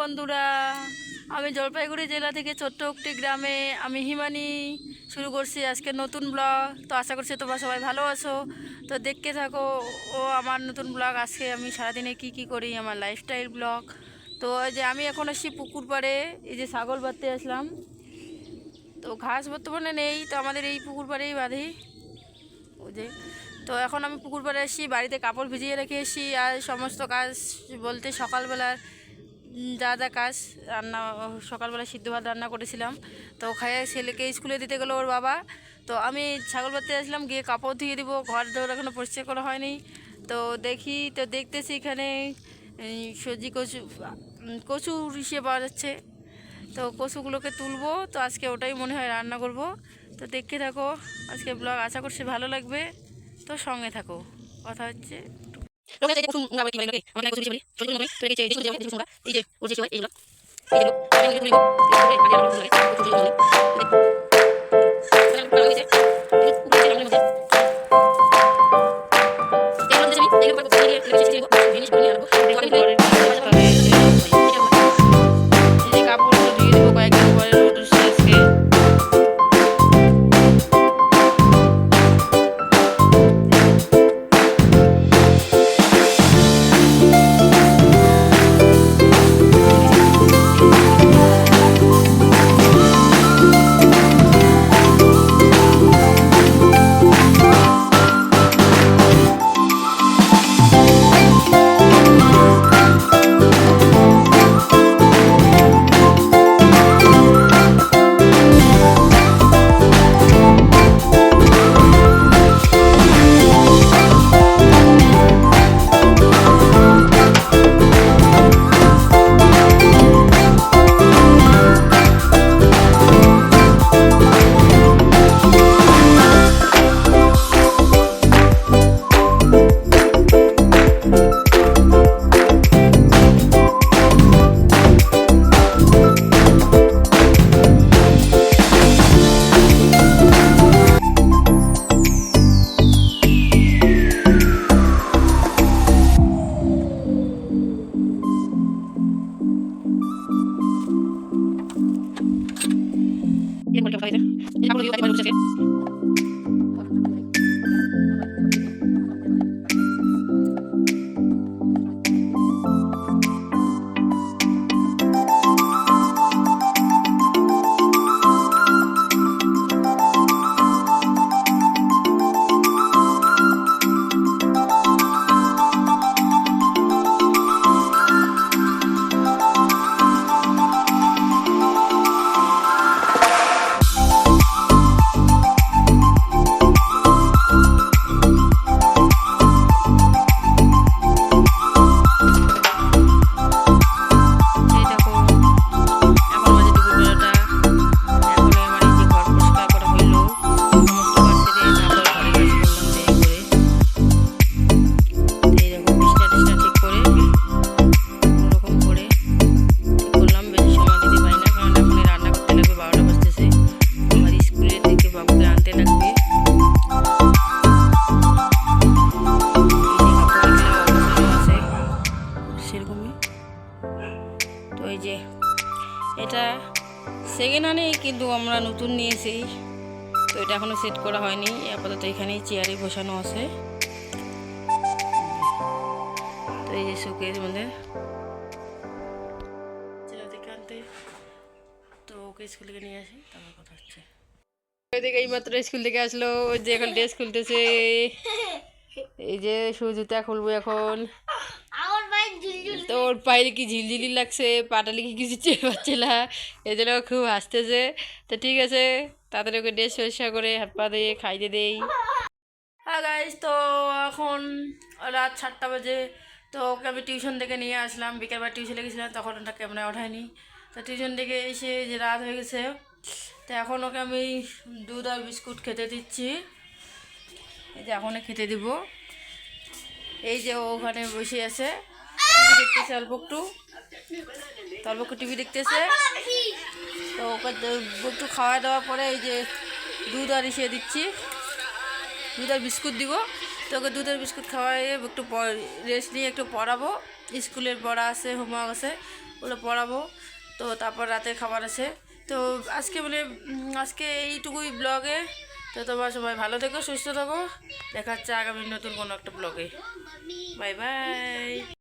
বন্ধুরা, আমি জলপাইগুড়ি জেলা থেকে ছোট্ট গ্রামে আমি হিমানি শুরু করছি আজকে নতুন ব্লগ। তো আশা করছি তোমরা সবাই ভালো আছো। তো দেখতে থাকো, ও আমার নতুন ব্লগ। আজকে আমি সারাদিনে কি কি করি, আমার লাইফস্টাইল ব্লগ। তো যে আমি এখন আসছি পুকুর পাড়ে, এই যে ছাগল বাঁধতে আসলাম। তো ঘাস বর্তমানে নেই, তো আমাদের এই পুকুর পাড়েই বাঁধি। যে, তো এখন আমি পুকুর পাড়ে এসেছি, বাড়িতে কাপড় ভিজিয়ে রেখে এসেছি আর সমস্ত কাজ বলতে সকালবেলার যা যা কাজ রান্না, সকালবেলা সিদ্ধ ভাত রান্না করেছিলাম। তো খাইয়ে ছেলেকে স্কুলে দিতে গেলো ওর বাবা। তো আমি ছাগল বাড়তে আসলাম, গিয়ে কাপড় ধুয়ে দিব, ঘর দৌড় এখনও পরিষ্কার করা হয়নি। তো দেখি, তো দেখতেছি এখানে সবজি কচু কচু ইসে পাওয়া যাচ্ছে। তো কচুগুলোকে তুলবো, তো আজকে ওটাই মনে হয় রান্না করব। তো দেখতে থাকো আজকে ব্লগ আশা করছি ভালো লাগবে। তো সঙ্গে থাকো কথা হচ্ছে লোকে কাপড়টা উঠাই দে এই কাপড় দিয়ে কাপড় উঠছে এটা সেকেন্ড হ্যান্ডে কিন্তু আমরা নতুন নিয়েছি। তো এটা এখনও সেট করা হয়নি। আপাতত এখানেই চেয়ারে বসানো আছে। তো এই যে থেকে আনতে। তো ওকে স্কুল থেকে নিয়ে আসি এই স্কুল থেকে আসলো যে এখন ড্রেস খুলতেছে এই যে খুলবো এখন। ঝুলঝুল ওর পায়ে কি ঝিলঝিলি লাগছে পাটালি কি কিছু চেয়ে পাচ্ছে না এই জন্য ও খুব হাসতেছে। তো ঠিক আছে, তাড়াতাড়ি ওকে ড্রেস পরিষ্কার করে হাত পা দিয়ে খাইতে দেই। হ্যাঁ গাইজ তো এখন রাত সাতটা বাজে। তো ওকে আমি টিউশন থেকে নিয়ে আসলাম। বিকেলবার টিউশনে গেছিলাম, তখন ওটা ক্যামেরা ওঠায়নি। তো টিউশন থেকে এসে যে রাত হয়ে গেছে, তো এখন ওকে আমি দুধ আর বিস্কুট খেতে দিচ্ছি। এই যে এখন খেতে দিব। এই যে ওখানে বসে আছে। দেখতেছে অল্প একটু। অল্প একটু টিভি দেখতেছে। তো ওকে একটু খাওয়া দাওয়া পরে এই যে দুধ আর ইসে দিচ্ছি। দুধের বিস্কুট দিব। তোকে দুধের বিস্কুট খাওয়াই একটু রেস্ট নিয়ে একটু পড়াবো। স্কুলের পড়া আছে হোমওয়ার্ক আছে, ওগুলো পড়াবো। তো তারপর রাতের খাবার আছে। তো আজকে বলে আজকে এইটুকুই ব্লগে। তো তোমরা সবাই ভালো থেকো, সুস্থ থাকো। দেখা হচ্ছে আগামী নতুন কোনো একটা ব্লগে। Bye bye.